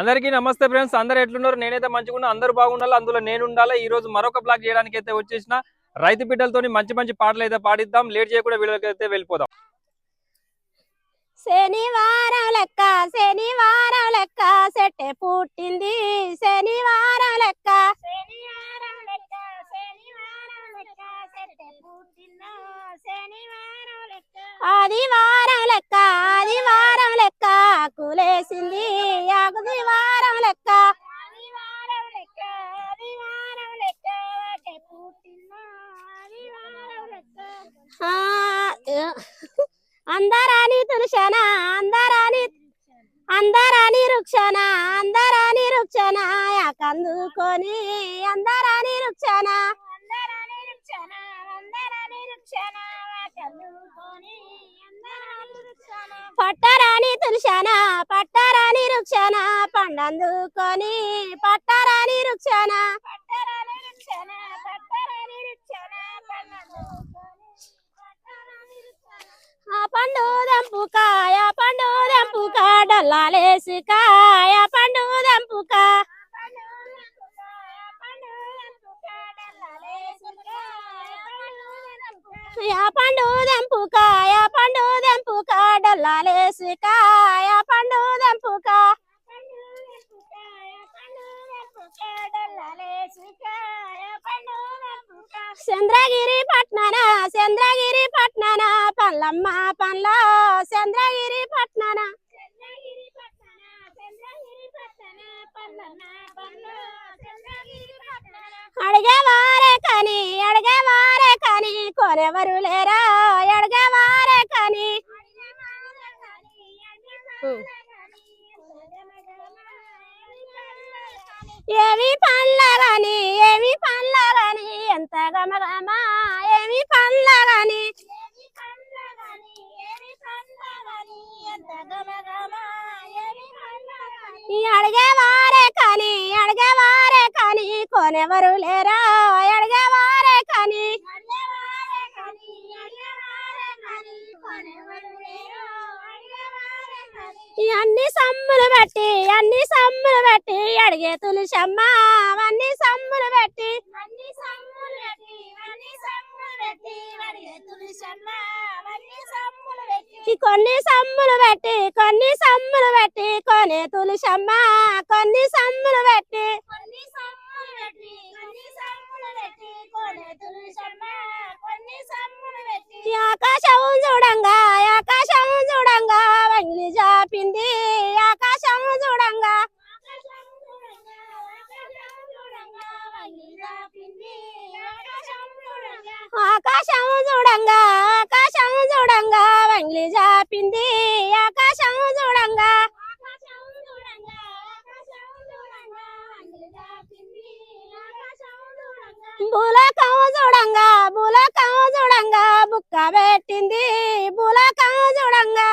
అందరికీ నమస్తే ఫ్రెండ్స్. అందరు ఎట్లున్నారు? నేనైతే మంచిగా అందరూ బాగుండాలి? అందులో నేను ఉండాలి ఈ రోజు మరొక బ్లాగ్ చేయడానికి అయితే వచ్చేసిన రైతు బిడ్డలతో మంచి మంచి పాటలు అయితే పాడిద్దాం. లేట్ చేయకుండా వీడియోకి అయితే వెళ్ళిపోదాం. శనివారం లెక్క శనివారం లెక్క సెట్టె పుట్టింది. శనివారం లెక్క శనివారం లెక్క శనివారం లెక్క సెట్టె పుట్టిందా శనివారం లెక్క ఆదివారం లెక్క ఆదివారం లెక్క కులేసింది ఆదివారం లెక్క. అందరాని తులసన అందరాని అందరాని రుక్షణ అందరాని రుక్షణ కందుకొని అందరాని రుక్షణ. అందరాని రుక్షణ పట్టరాని తులసన పట్టరాని రుక్షణ పండందుకొని పట్టరాని ఆ పండు దంపుకాయ పండు దంపుక డల్లాలేసుకాయ యా పండు దంపుక యా పండు దంపుకాయ పండు యా పండు దంపుక చంద్రగిరి పట్నన చంద్రగిరి పట్నన పల్లమ్మ పండ్ల చంద్రగిరి పట్నన అడిగేవారే కని అడిగేవారే కని కొనెవరు లేరా? అడిగేవారే కని. ఏమి పండ్లగని ఏమి పండ్లగని ఎంత గమగమ ఏమి పండ్లగని అడిగేవారే కానీ అడిగేవారే కానీ కొనెవరు లేరా అడిగేవారే కానీ అన్ని సమ్ములు పెట్టి అన్ని సమ్ములు పెట్టి అడిగే తులసమ్మ అవన్నీ సమ్ములు పెట్టి. అన్ని సమ్ములు పెట్టి అన్ని సమ్ములు పెట్టి అడిగే తులసమ్మ అవన్నీ సమ్ములు పెట్టి. కొన్ని సమ్ములు పెట్టి కొన్ని సమ్ములు పెట్టి కొనే తులసమ్మ కొన్ని సమ్ములు పెట్టి. కొన్ని సమ్ములు పెట్టి కొన్ని సమ్ములు ఆకాశం చూడంగా ఆకాశం చూడంగా వంగిలి చూడంగా. ఆకాశం చూడంగా. ఆకాశం చూడంగా వంగిలి జాపింది ఆకాశం చూడంగా బులకం చూడంగా బులకం చూడంగా బుక్క పెట్టింది బులకం చూడంగా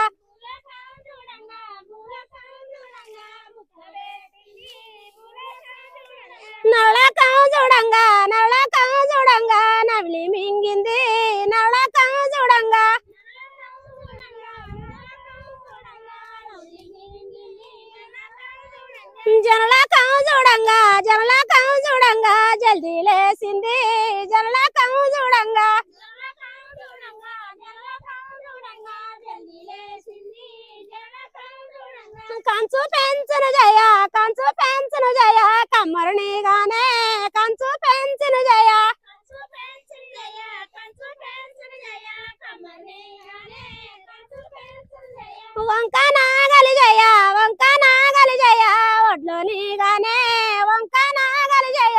నవలకం చూడంగా నవలకం చూడంగా నవిలి మింగింది నవలకం చూడంగా జనలకం చూడంగా జనలకం చూడంగా జల్దీ లేసింది జనలకం చూడంగా కంచు పెంచును జయ కంచు పెంచును జయ కమ్మరుని గానే కంచు పెంచును జయ. వంక నాగలి జయ వంక నాగలి జయ ఒడ్లోని గానే వంక నాగలి జయ.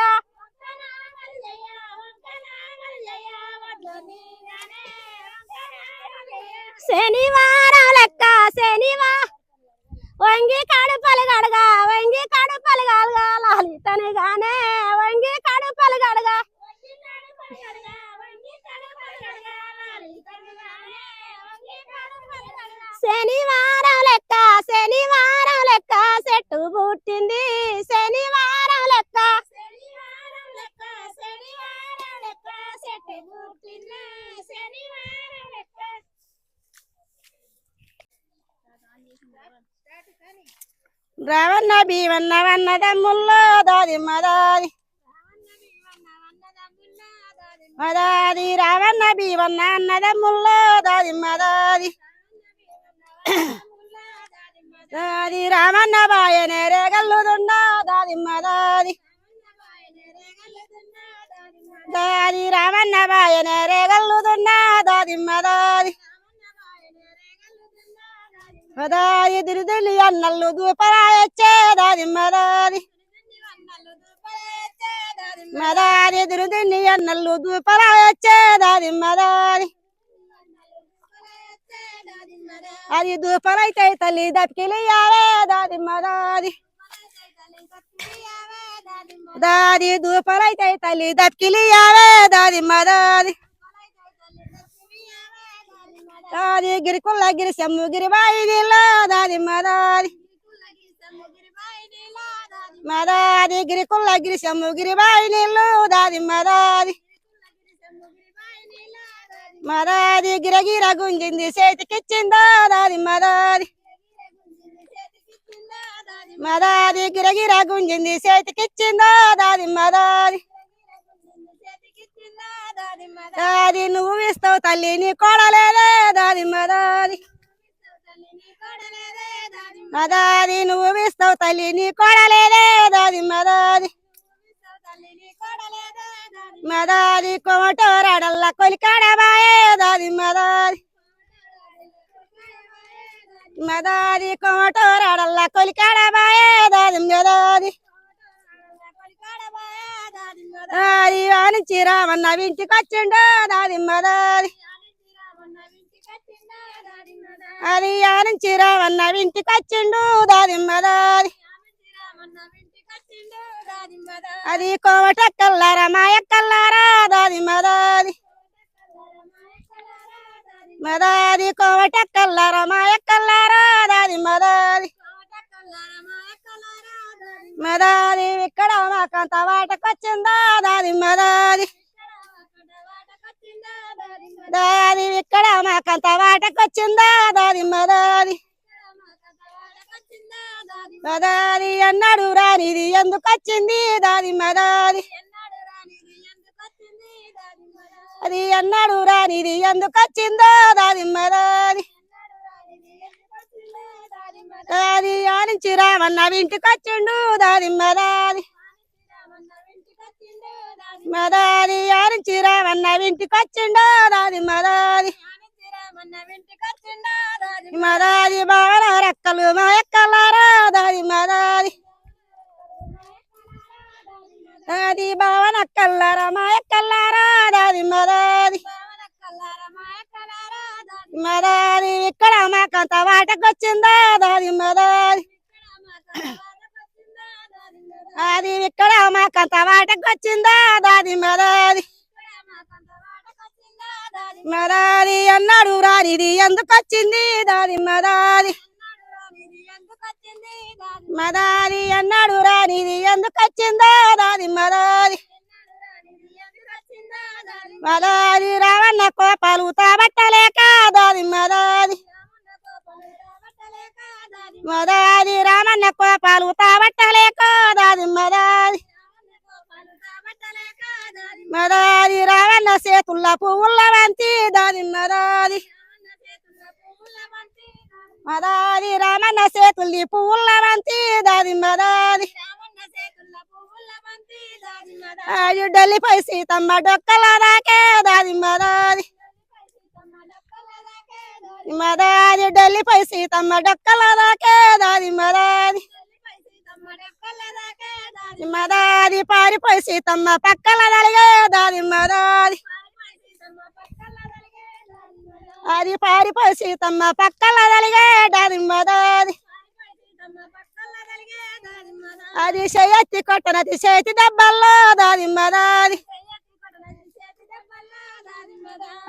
శనివారం లెక్క శనివారం వంగి కడుపలు గడగా వంగి కడుపలు గడగా లలితని గానే వంగి కడుపలు గడగా శనివారం లెక్క శనివారం లెక్క చెట్టు పుట్టింది శనివారం లెక్క శనివారం లెక్క శనివారం లెక్క చెట్టు పుట్టింది శనివారం లెక్క రావన్న భీమన్న వన్న తమ్ముల్లో దాది మదాది. మదాది రావన్న భీమన్న అన్నదమ్ముల్లో దాది మదాది. దాది రామన్న బాయనే రేగల్లుదున్నా దాది మదాది. దాది రామన్న బాయనే రేగల్లుదున్నా దాది మదాది. మదాది దిరిదిలి అన్నల్లు దూపరాయచ్చే దాది మదాది మదాది దిరిదిలి అన్నల్లు దూపరాయచ్చే దాది మదాది అది దూపరైతే తల్లి దప్కిలి యావే దాది మదాది దాది దూపరైతే తల్లి దప్కిలి యావే దాది మదాది దాది గిరికుల్ల గిరి సెమ్ము గిరి బాయి దాది మదాది మదాది గిరికుల్ల గిరి సెమ్ము గిరి బాయి నీళ్ళు దాది. మదాది మదాది గిరగిర గుంజింది చేతికిచ్చిందా దాది మదాది మదాది గిరగిర గుంజింది చేతికిచ్చిందా దాది మదాది దాది నువ్వు ఇస్తావు తల్లి నీ కోడలేదే దాది మదాది. మదాది నువ్వు ఇస్తావు తల్లి నీ కోడలేదే దాది మదాది. మదాది కొమటోరాడల్ల కొలికాడబాయే దాది మదాది. మదాది కొమటోరాడల్ల కొలికాడబాయే దాది మదాది. దాది వానించి రామన్న ఇంటికి దాది అది ఆనించి రామన్న వించుకొచ్చిండు వచ్చిండు దాది మదాది అది కోమట కల్లారా మాయ దాది మదాది మదాది కోమట కల్లారా మాయ దాది మదాది ఇక్కడ మాకంత వాటకొచ్చిందా దాది మదాది. దాది ఇక్కడ మాకంత వాటకొచ్చిందా దాది మదాది. మదాది అన్నాడు రానిది ఎందుకు వచ్చింది దాది మదాది. అది అన్నాడు రానిది ఎందుకు వచ్చిందో దాది మదాది. దాది ఆనించి రామన్న ఇంటికొచ్చిండు దాది మదాది మదాది ఆనించి రామన్న ఇంటికి వచ్చిండు దాది మదాది మదాది బావన రెక్కలు మా ఎక్కలారా దాది మదాది దాది బావన కల్లారా మా మాకంత వాటకొచ్చిందా దాది మదారి అది ఇక్కడ మాకంత వాటకొచ్చిందా? దాది మదాది మదాది అన్నాడు రానిది ఎందుకు వచ్చింది దాది మదాది మదాది అన్నాడు రానిది ఎందుకు వచ్చిందో దాది మదాది మదాది రావన్న కోపాలు తాబట్టలేక దాది మదాది మదాది రామన్న కోపాలు తావట్టలేకో దాది మదాది. మదాది రావన్న చేతుల్ల పువ్వుల వంతి దాది మదాది. మదాది రామన్న సేతుల్లి పువ్వుల వంతి దాది మదాది. ఆడు డల్లిపై సీతమ్మ డొక్కల దాకే దాది మదాది. మదాది డల్లిపై సీతమ్మ డొక్కల దాకేదాది మదాది మదాది పారిపోయి సీతమ్మ పక్కల దలిగేదాది మదాది అది పారిపోయి సీతమ్మ పక్కల దలిగేదాది మదాది అది చేయత్తి కొట్టనది చేతి దెబ్బల్లో దాది మదాది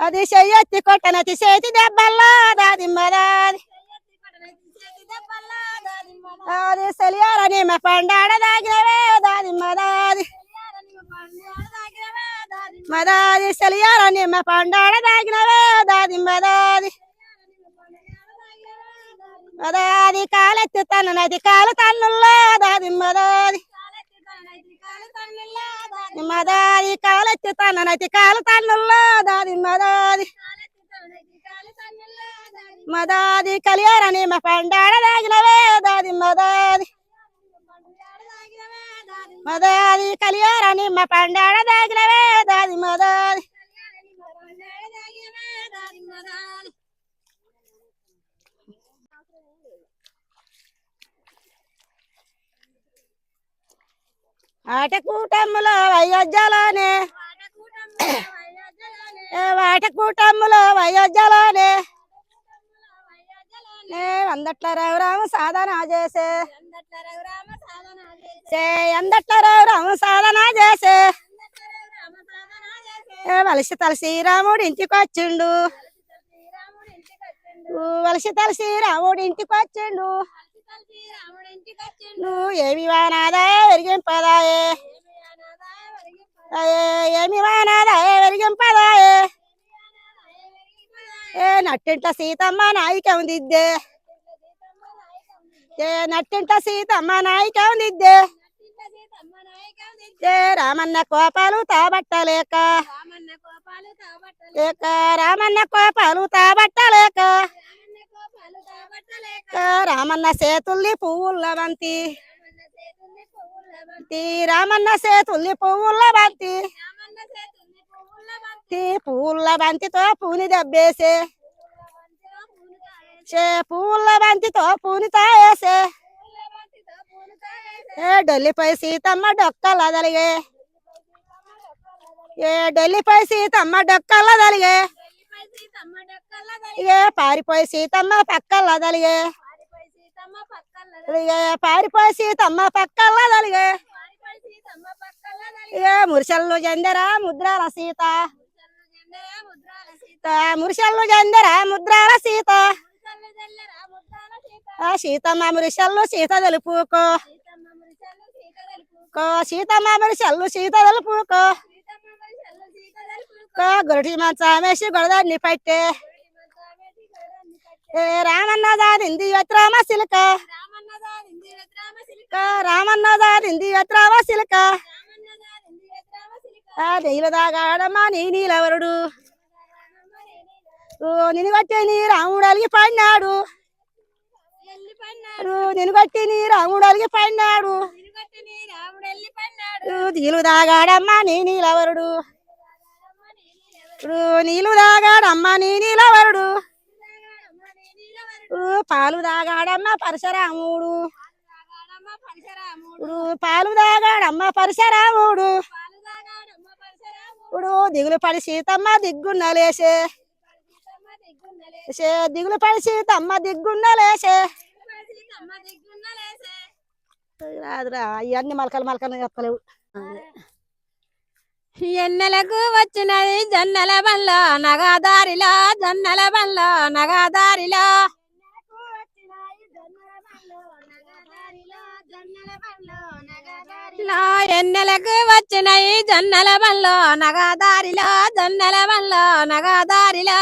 అది చెయ్యెత్తి కొట్టనది చేతి దెబ్బల్లా దాది మదాది. అది సెలియారని మా పండాడ దాగినవే దాది మదాది. మదాది సెలియారని పండాడ దాగినవే దాది మదాది. మదాది కాలెత్తి తన్ననది కాలు తన్నుల్లో దాది నిమ్మదాది మదాది కాలెత్తి తన్ననది కాలు తన్నుల్లో దాది మదాది మదాది కలియారని మా పండాడ దాగినవే దాది మదాది మదాది కలియారని మా పండాడ దాగినవే దాది మదాది ఆట కూటములో ఏ వాట కూటములో అయోధ్యలోనే నే అందట్ల రఘురాము సాధన చేసే. అందట్ల రఘురాము సాధన చేసే. వలసి తలసి రాముడు ఇంటికి వచ్చిండు వలసి తలసి రాముడు ఇంటికి వచ్చిండు నువ్వు ఏమి వానాదాయే వెరిగింపదాయే ఏమి వానాదాయే వెరిగింపదాయే ఏ నట్టింట సీతమ్మ నాయిక ఉందిద్దే ఏ నట్టింట సీతమ్మ నాయిక ఉందిద్దే ఏ రామన్న కోపాలు తాబట్టలేక. లేక రామన్న కోపాలు తాబట్టలేక. ఏ రామన్న సేతుల్ని పువ్వుల బంతి రామన్న సేతుల్ని పువ్వుల బంతి పువ్వుల బంతితో పూని దెబ్బేసే. చే పువ్వుల బంతితో పూనితో వేసే ఏ డొల్లిపై సీతమ్మ డొక్కల దలిగే ఏ డొల్లిపై సీతమ్మ డొక్కల ఏ పారిపోయి సీతమ్మ పక్కల దలిగే ఏ పారిపోయి సీతమ్మ పక్కల దలిగే ఏ మురిసల్లు జందరా ముద్రాల సీత. మురిసల్లు జందరా ముద్రాల సీత. ఆ సీతమ్మ మురిసల్లు సీత తెలుపుకో. సీతమ్మ మురిసల్లు సీత తెలుపుకో. గొడదాన్ని పట్టే. ఏ రామన్న దాదింది ఎత్రామ సిలక రామన్న సిలక నీళ్ళ దాగాడమ్మా నీ నీలవరుడు. నీ రాముడు అలిగి పడినాడు. కొట్టి నీ రాముడు అలిగి పడినాడు. నీళ్ళు దాగాడమ్మా నీ నీలవరుడు. ఓ నీళ్ళు దాగాడమ్మా నీ నీలవరుడు. పాలు తాగాడమ్మా పరశరాముడు. ఇప్పుడు పాలు తాగాడమ్మా పరశరాముడు. ఇప్పుడు దిగులు పడి సీతమ్మ దిగ్గున్న లేసే. దిగులు పడి సీతమ్మ దిగ్గున్న లేసే. రాదురా అవన్నీ మలకలు మలకలు చెప్పలేవు ఎన్నెలకు వచ్చినది జన్నల బండ్ల నగాదారిలో జన్నల బండ్ల నగాదారిలో? ఎన్నెలకు వచ్చినాయి జన్నల బండ్లో నగాదారిలో జన్నల బండ్లో నగాదారిలో?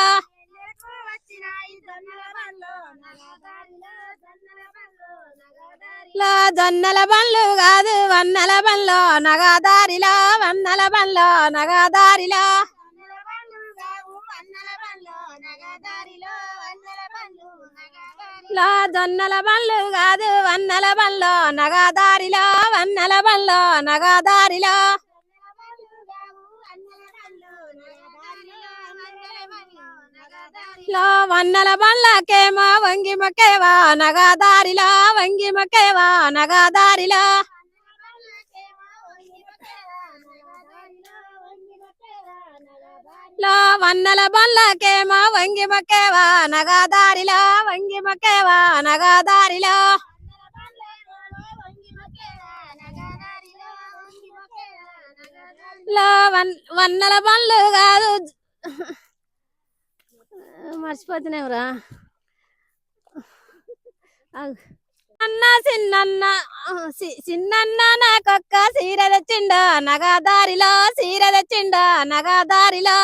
లో జొన్నల బండ్లు కాదు వన్నెల బండ్లో. నగాదారిలో వన్నెల బండ్లో నగాదారిలో. లో జొన్నల బండ్లు కాదు వన్నెల బండ్లో. నగాదారిలో వన్నెల బండ్లో నగాదారిలో. లో వన్నల బండ్లకేమో వంగి మొక్కేవా నగాదారిలో వంగి మొక్కేవా నగాదారిలో. లో వన్నెల బండ్లకేమో వంగి మొక్కేవా నగాదారిలో. వంగి మొక్కేవా నగాదారిలో బండ్లు కాదు. మర్చిపోతున్నావురా. అన్న చిన్నన్న చిన్నన్న నాకొక్క సీర తెచ్చిండ నగాదారిలో సీర తెచ్చిండ నగాదారిలో.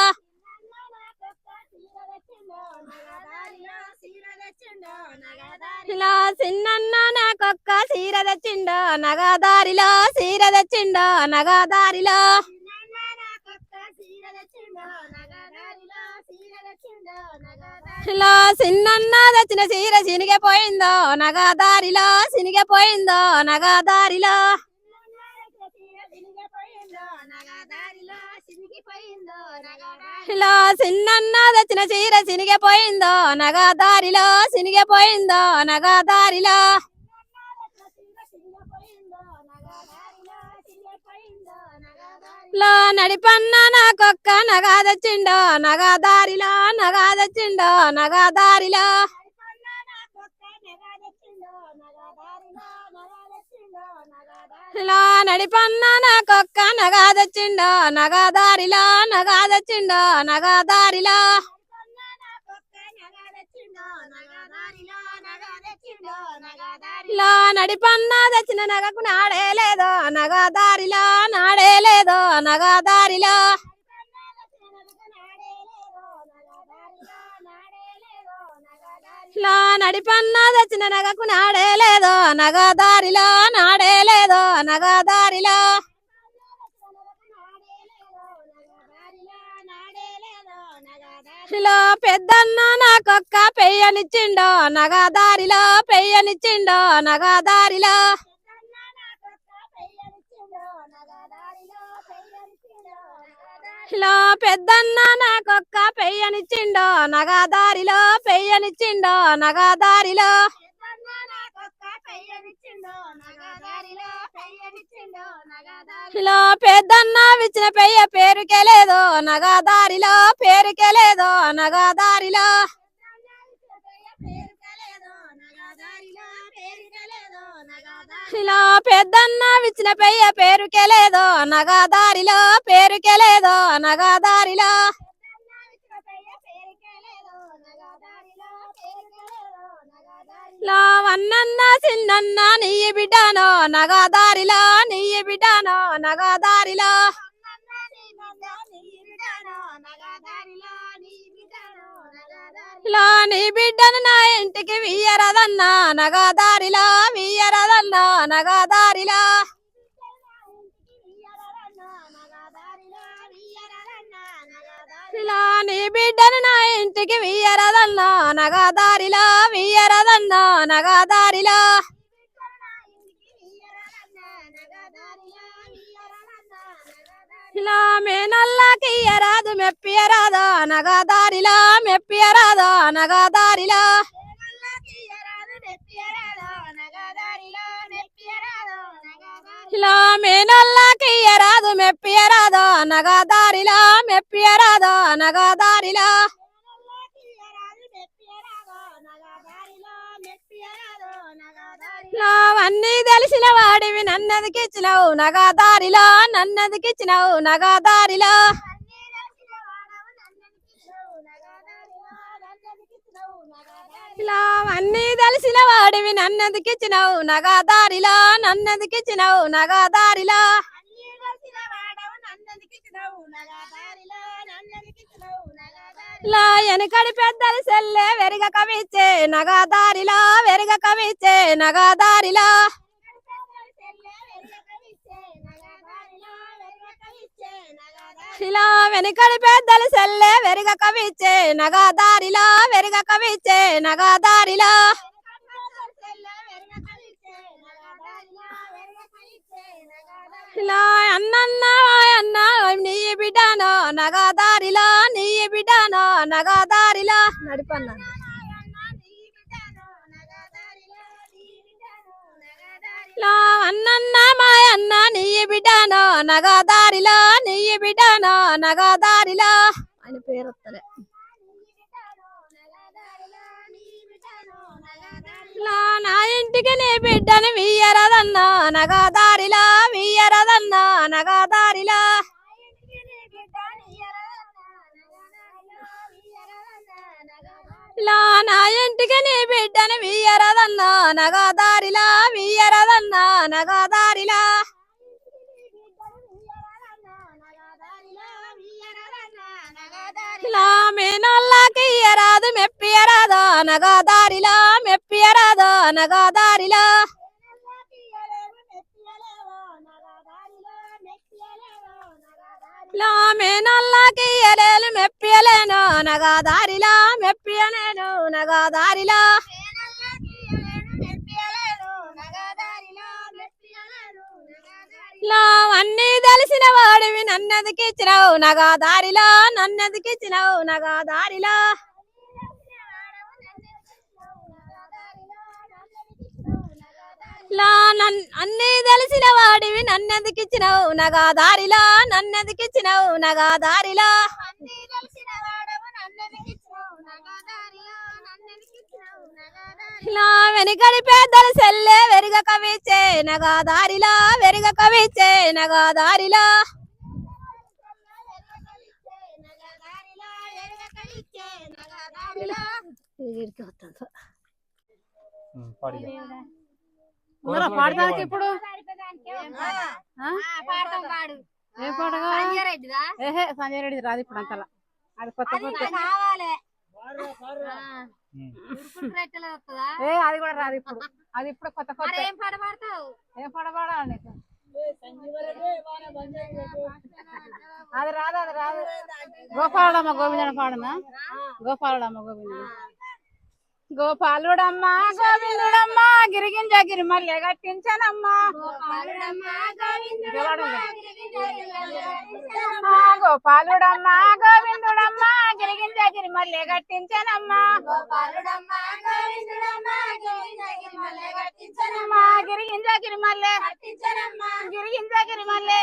ఇలా చిన్నన్న నాకొక్క సీర తెచ్చిండో నగదారిలో సీర తెచ్చిండో నగదారిలో. ఇలా సిన్నన్న తెచ్చిన చీర సినిగిపోయిందో నగదారిలో సినిగిపోయిందో నగదారిలో. ఇలా సిన్నన్న తెచ్చిన చీర సినిగిపోయిందో నగదారిలో సినిగిపోయిందో నగదారిలో. లో నడిపన్న నాకొక్క నగా తెచ్చిండో నగదారిలో. నగా తెచ్చిండో నగదారిలో లో నడిపన్న నాకొక్క నగా తెచ్చిండో నగదారిలో నగా తెచ్చిండో నగదారిలో. లో నడిపన్న తెచ్చిన నగకు నాడే లేదో నగదారిలో నాడే లేదో నగదారిలో లో నడిపన్న తెచ్చిన నగకు నాడే లేదో నగదారిలో నాడే లేదో నగదారిలో దారిలో పెద్దన్న నాకొక్క పెయ్యనిచ్చిండో నగదారిలో పెయ్యనిచ్చిండో నగదారిలో. లో పెద్దన్న నాకొక్క పెయ్యనిచ్చిండో నగదారిలో పెయ్యనిచ్చిండో నగదారిలో. లో పెద్దన్న విచ్చిన పెయ్య పేరుకే లేదో నగదారిలో పేరుకే లేదో నగదారిలో. ఇలా పెద్దన్న విచ్చిన పెయ్య పేరుకే లేదో నగదారిలో పేరుకే లేదో నగదారిలో. వన్నన్న చిన్నన్న నీ బిడ్డానో నగదారిలో నీ బిడ్డానో నగదారిలో. లో నీ బిడ్డను నా ఇంటికి వియ్యరదన్నా నగదారిలో వియ్యరదన్నా నగదారిలో. ఇలా నీ బిడ్డను నా ఇంటికి వియ్యరదన్నా నగదారిలా వియ్యరదన్నా నగదారిలా. ఇలా మేనల్లాకి ఎరాదు మెప్పియరాదా నగదారిలా మెప్పియరాదా నగదారిలా. ఇలా మేనల్లాకి ఎరాదు మెప్పియరాదో మెప్పి మెప్పియరాదో నగదారిలో. అవన్నీ తెలిసిన వాడివి నన్నదికిచ్చినావు నగదారిలో నన్నదికిచ్చినావు నగదారిలో ఇలా అన్నీ తెలిసిన వాడివి నన్నదికిచ్చినావు నగదారిలో నన్నదికిచ్చినావు నగదారిలో. ఇలా వెనకడి పెద్దలు సెల్లే వెరగ కవిచ్చే నగదారిలో వెరగ కవిచ్చే నగదారిలో. ఇలా వెనకడి పెద్దలు సెల్లే వెరగ కవిచ్చే నగదారిలో వెరగ కవిచ్చే నగదారిలో. ఇలా అన్నన్న అన్న నీ బిడ్డానో నగదారిలో నీ బిడ్డానో నగదారిలో. నడిపన్నా ఇలా అన్నన్న మా అన్న నీ బిడ్డనో నగదారిలో నీయ బిడ్డనో నగదారిలో అని పేరు వస్తలే నా ఇంటికి నీ బిడ్డని వియ్యరదన్నా నగదారిలో వియ్యరదన్నా నగదారిలో ఇలా నా ఇంటికి నీ బిడ్డని వియ్యరదన్నా నగదారిలో వియ్యరదన్నా నగదారిలో. ఇలా ఇలా మేనోళ్ళకి ఎరాదు మెప్పియరాదో అనగా దారిలో మెప్పియరాదో అనగా దారిలో ఇలా మేనోళ్ళకి మెప్పియలేను అనగా దారిలా మెప్పియలేను నగా దారిలా అన్నీ తెలిసిన వాడివి నన్నదికి ఇచ్చినావు నగా దారిలో నన్నదికి ఇచ్చినావు నగా దారిలో నన్ అన్నీ తెలిసిన వాడివి నన్నదికి ఇచ్చినావు నగా దారిలో నన్నదికి ఇచ్చినావు నగా దారిలో ఇలా వెనుకడి పెద్దలు సెల్లే వెరిగ కవిచ్చే నగా దారిలో వెరిగ కవిచ్చే నగా దారిలో పాడు. ఉన్నారా పాడడానికి పాడు. ఇప్పుడు? ఏ పాడగా? ఏహే సంజయ్ రెడ్డి రాదు ఇప్పుడు అంతలా. అది కొత్త కొత్త. ఏ అది కూడా రాదు ఇప్పుడు. అది ఇప్పుడు కొత్త కొత్త. ఏం పాట పాడాలి నీకు? అది రాదు అది రాదు. గోపాలుడమ్మ గోవిందన పాడనా గోపాలుడమ్మ గోవిందన గోపాలుడమ్మ గోవిందుడమ్మ గిరిగింజ గిరిమల్లె కట్టించనమ్మా. గోపాలుడమ్మ గోవిందుడమ్మ గిరిగింజ గిరిమల్లె కట్టించనమ్మా. అమ్మా, గిరిగింజ గిరిమల్లె గిరిగింజ గిరిమల్లె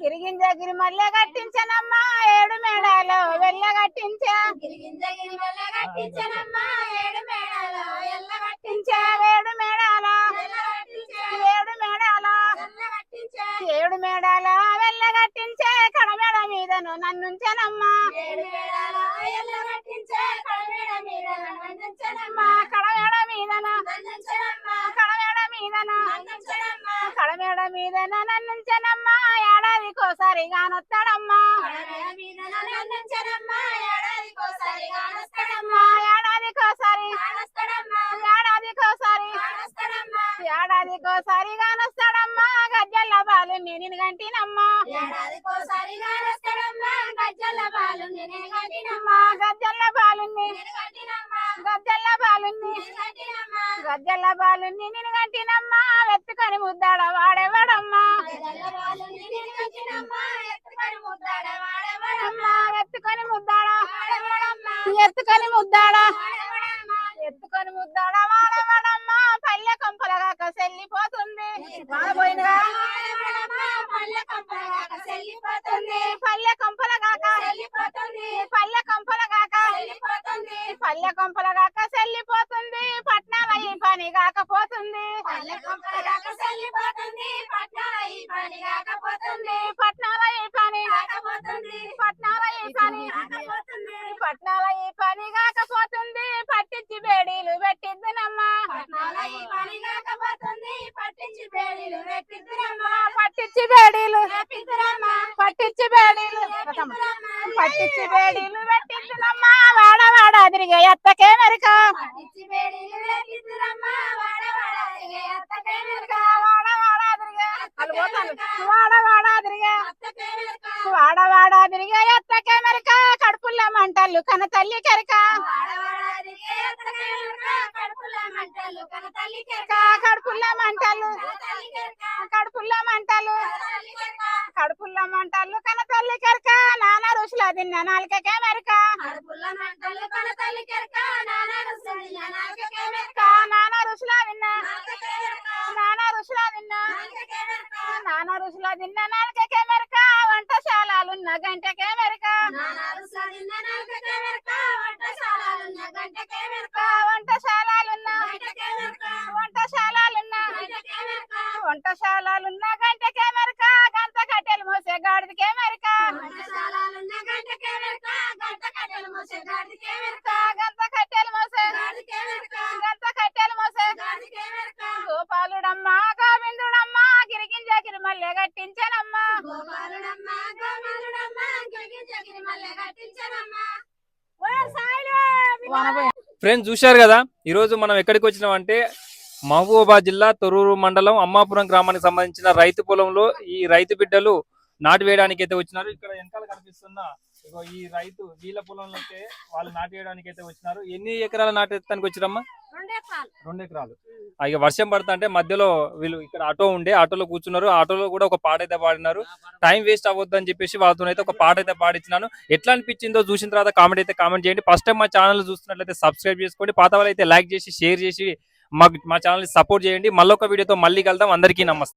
గిరిగింజ గిరిమల్లె కట్టించనమ్మా. ఏడు మేడాలు వెళ్ళ కట్టించా. కట్టించా. ఏడు మేడాల ఏడు మేడాల ఏడు మేడాల వెళ్ళ కట్టించే కడమేడ మీదను నన్నుంచనమ్మా. అమ్మా, కడమేడ మీదన కడమేడ మీదన కడమేడ మీదన నన్నుంచనమ్మా. ఏడాదికోసారి. గానొస్తాడమ్మా ఏడాదికోసారి. ఏడాదికోసారి గజ్జల్ల బాలు నేను గంటినమ్మా అమ్మా గజ్జల్ల బాలుని గజ్జల్ల బాలుని గజ్జల్ల బాలుని నేను గంటినమ్మా వెత్తుకొని ముద్దాడ వాడేవాడమ్మా. ఎత్తుకొని ముద్దాడా. ఎత్తుకొని ముద్దాడా. ఎత్తుకొని ముద్దాడ? వాడవాడమ్మా పల్లె కొంపలగాక చెల్లిపోతుంది పల్లె కొంపలగాక పల్లె కొంపలగాక పల్లె కొంపలగాక చెల్లిపోతుంది పట్నాల ఈ పని కాకపోతుంది పట్నాల ఈ పని పట్నాల ఈ పని పట్నాల ఈ పని కాకపోతుంది పట్టించి బేడీలు పెట్టిద్దునమ్మా పట్టించి బేడీలు పట్టించి బేడీలు పట్టించి బేడీలు పెట్టిద్దునమ్మా వాడ వాడ తిరిగే ఎత్తకే మెరక వాడ వాడ తిరిగే వాళ్ళు పోతాను వాడ వాడ తిరిగే వాడ వాడ తిరిగే ఎత్తకే మెరక కడుపుల్ల మంటలు కన తల్లి కెరక కడుపుల్ల మంటలు కడుపుల్ల మంటలు కడుపుల్ల మంటలు కన తల్లి కెరక నాన్న రుచుల తిన్న నాలుకకే మెరక. నాన్న రుచుల తిన్న నాన్న రుచుల తిన్న నాన్న రుచుల తిన్న నాలుకకే మెరక. వంటశాలలున్న గంటకే మెరక. వంటశాలలున్న వంటశాలలున్న వంటశాలలున్న గంటకే మెరక. మోసే కట్టెలు మోసే. కట్టెలు మోసే. గిరిగింజ గిరిమల్లె ఫ్రెండ్స్ చూశారు కదా ఈరోజు మనం ఎక్కడికి వచ్చినాం అంటే మహబూబాబాద్ జిల్లా తొరూరు మండలం అమ్మాపురం గ్రామానికి సంబంధించిన రైతు పొలంలో ఈ రైతు బిడ్డలు నాటు వేయడానికి అయితే వచ్చినారు. ఇక్కడ వెనకాల కనిపిస్తున్న ఇగో ఈ రైతు వీళ్ళ పొలంలో అయితే వాళ్ళు నాటు వేయడానికి అయితే వచ్చినారు. ఎన్ని ఎకరాల నాటు ఎత్తడానికి వచ్చిరమ్మా? రెండు ఎకరాలు. ఇక వర్షం పడతా అంటే మధ్యలో వీళ్ళు ఇక్కడ ఆటో ఉండే ఆటోలో కూర్చున్నారు. ఆటోలో కూడా ఒక పాట అయితే పాడినారు. టైం వేస్ట్ అవ్వద్దు అని చెప్పేసి వాళ్ళతో అయితే ఒక పాట అయితే పాడించినాను ఎట్లా అనిపించిందో చూసిన తర్వాత కామెంట్ అయితే కామెంట్ చేయండి. ఫస్ట్ టైం మా ఛానల్ చూస్తున్నట్లయితే సబ్స్క్రైబ్ చేసుకోండి పాత వాళ్ళు అయితే లైక్ చేసి షేర్ చేసి మా మా ఛానల్ సపోర్ట్ చేయండి. మళ్ళొక వీడియోతో మళ్ళీ కలుద్దాం. అందరికీ నమస్తే.